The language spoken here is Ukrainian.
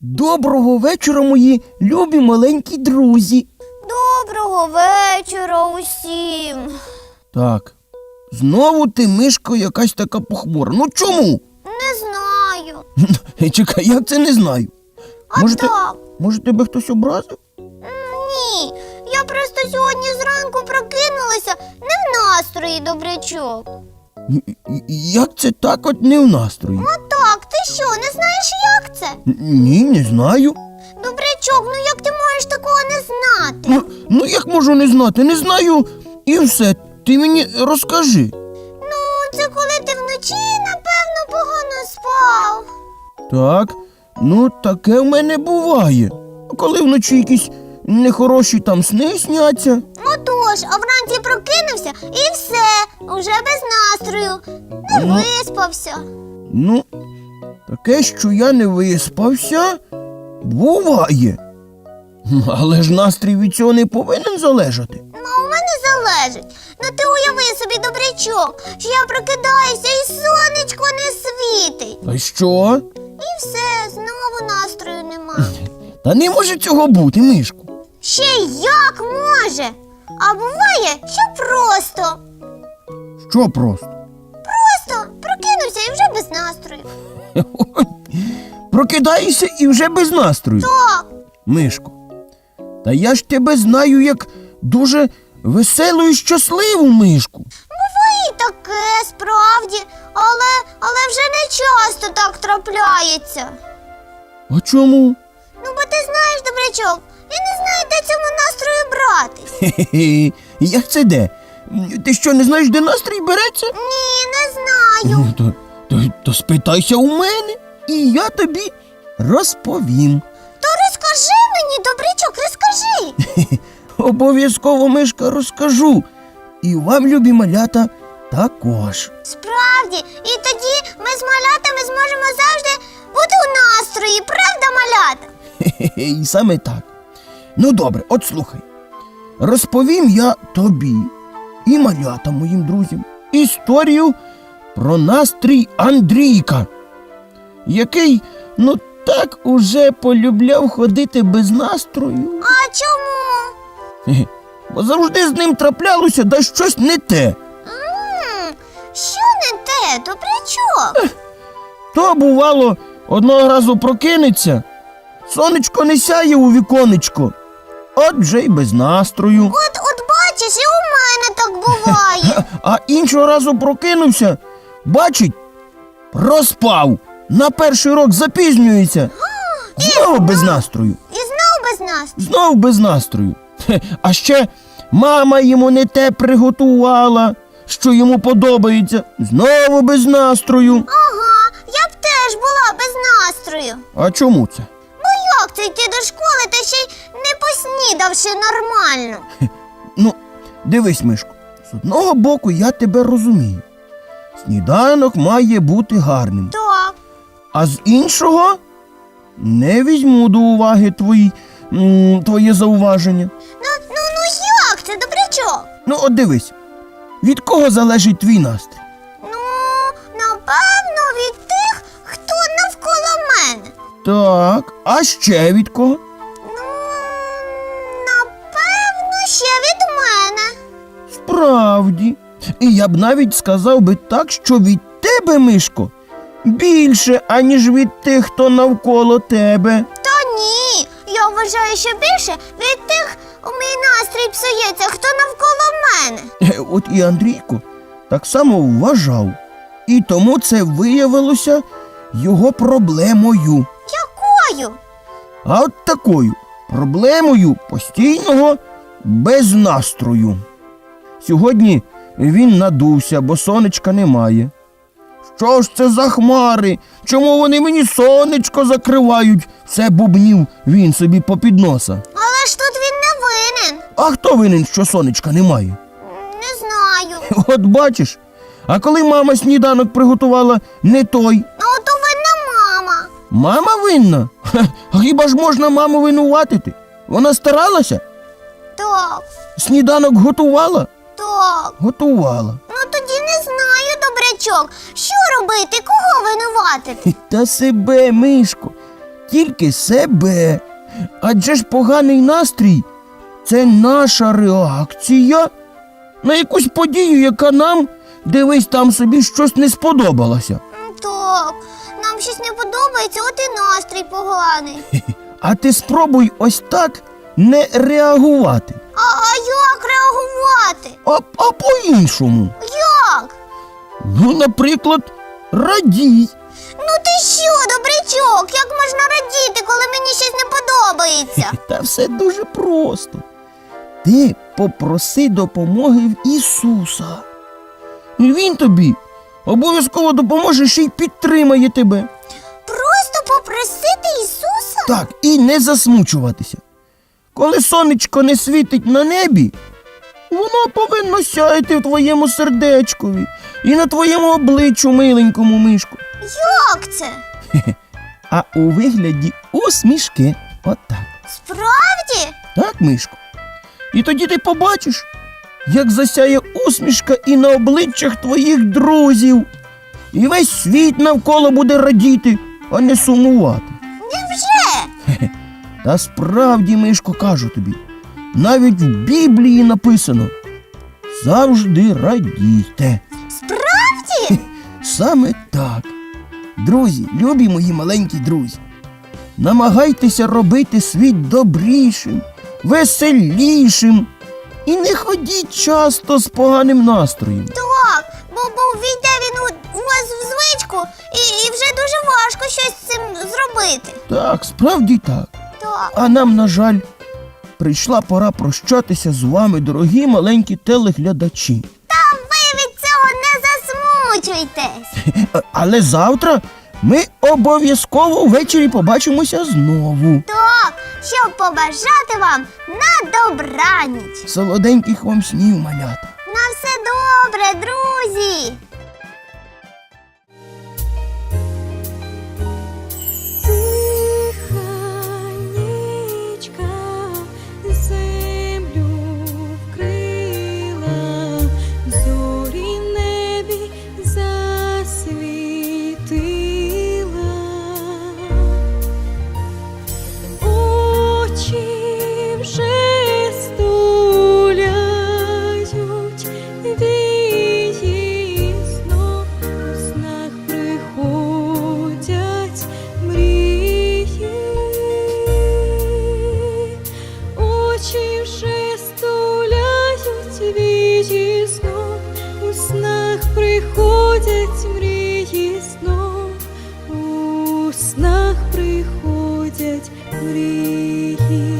Доброго вечора, мої любі маленькі друзі. Доброго вечора усім. Так, знову ти мишко якась така похмура. Ну чому? Не знаю. Чекай, як це не знаю. А Може, ти- так. може тебе хтось образив? Ні. Я просто сьогодні зранку прокинулася не в настрої, добрячок. Як це так от не в настрої? А це? Ні, не знаю. Добрячок, ну як ти можеш такого не знати? Ну, ну як можу не знати? Не знаю і все. Ти мені розкажи. Ну, це коли ти вночі, напевно, погано спав. Так, ну таке в мене буває. Коли вночі якісь нехороші там сни сняться. Отож, а вранці прокинувся і все, уже без настрою. Не Ну. виспався. Ну, таке, що я не виспався, буває. Але ж настрій від цього не повинен залежати. Ну, у мене залежить. Ну ти уяви собі, добрячок, що я прокидаюся і сонечко не світить. А що? І все, знову настрою нема. Та не може цього бути, мишку. Ще як може? А буває, що просто. Що просто? Просто прокинувся і вже без настрою. Ой, Прокидаєшся і вже без настрою. Так, Мишко. Та я ж тебе знаю як дуже веселу і щасливу мишку. буває і таке, справді, але, але вже не часто так трапляється. А чому? Ну, бо ти знаєш, добрячок, я не знаю, де цьому настрою брати. Хе-хе. Як це де? Ти що, не знаєш, де настрій береться? Ні, не знаю. Ну, то, то, то спитайся у мене, і я тобі розповім. То розкажи мені, добрячок, розкажи. Обов'язково мишка розкажу. І вам, любі малята, також. Справді, і тоді ми з малятами зможемо завжди бути у настрої, правда, малята? І саме так. Ну добре, от слухай. Розповім я тобі і малятам моїм друзям історію про настрій Андрійка, який, ну так уже полюбляв ходити без настрою. А чому? Бо завжди з ним траплялося да щось не те. м що не те, добрячок? То, бувало, одного разу прокинеться, сонечко не сяє у віконечко, от вже й без настрою. От, от бачиш, і у мене так буває. А іншого разу прокинувся, бачить, проспав. На перший урок запізнюється. Знову без настрою. І знов без нас. Знову без настрою. Хе, А ще мама йому не те приготувала, що йому подобається. Знову без настрою. Ага, я б теж була без настрою. А чому це? Бо як це йти до школи та ще й не поснідавши нормально? Ну, дивись, Мишко, з одного боку я тебе розумію. Сніданок має бути гарним. Так. А з іншого не візьму до уваги твої, м, твоє зауваження. Ну, ну, ну як це, добрячок? Ну, от дивись, від кого залежить твій настрій? Ну, напевно, від тих, хто навколо мене. Так, а ще від кого? Ну, напевно, ще від мене. Справді. І я б навіть сказав би так, що від тебе, Мишко, більше, аніж від тих, хто навколо тебе. Та ні, я вважаю, що більше від тих у мій настрій псується, хто навколо мене. Е, От і Андрійко так само вважав. І тому це виявилося його проблемою. Якою? А от такою проблемою постійного без настрою. Сьогодні він надувся, бо сонечка немає. Що ж це за хмари? Чому вони мені сонечко закривають? Все бубнів він собі попід носа. Але ж тут він не винен. А хто винен, що сонечка немає? Не знаю. От бачиш. А коли мама сніданок приготувала не той, Ну, то винна мама. мама винна? Ха, хіба ж можна маму винуватити? Вона старалася? Так, Сніданок готувала? Так. Готувала. Ну тоді не знаю, добрячок. Що робити? Кого винуватити? Та себе, Мишко. тільки себе. Адже ж поганий настрій це наша реакція на якусь подію, яка нам, дивись, там собі щось не сподобалося. Так, нам щось не подобається, от і настрій поганий. А ти спробуй ось так не реагувати, А, а як реагувати? а, а по-іншому. Як? Ну, наприклад, радій. Ну ти що, добрячок, як можна радіти, коли мені щось не подобається? Та все дуже просто. Ти попроси допомоги в Ісуса. І Він тобі обов'язково допоможе ще й підтримає тебе. Просто попросити Ісуса? Так, і не засмучуватися. Коли сонечко не світить на небі, воно повинно сяяти в твоєму сердечкові і на твоєму обличчю, миленькому мишку. Як це? А у вигляді усмішки. Отак. Справді? Так, мишко. І тоді ти побачиш, як засяє усмішка і на обличчях твоїх друзів. І весь світ навколо буде радіти, а не сумувати. Невже? Та справді, Мишко, кажу тобі, навіть в Біблії написано завжди радійте. Справді? Саме так. Друзі, любі мої маленькі друзі, намагайтеся робити світ добрішим, веселішим і не ходіть часто з поганим настроєм. Так, бо, бо війде він у, у вас в звичку, і, і вже дуже важко щось з цим зробити. Так, справді так. А нам, на жаль, прийшла пора прощатися з вами, дорогі маленькі телеглядачі. Та ви від цього не засмучуйтесь. Але завтра ми обов'язково ввечері побачимося знову. Так, щоб побажати вам на добраніч. Солоденьких вам снів, малята. На все добре, друзі! мрії.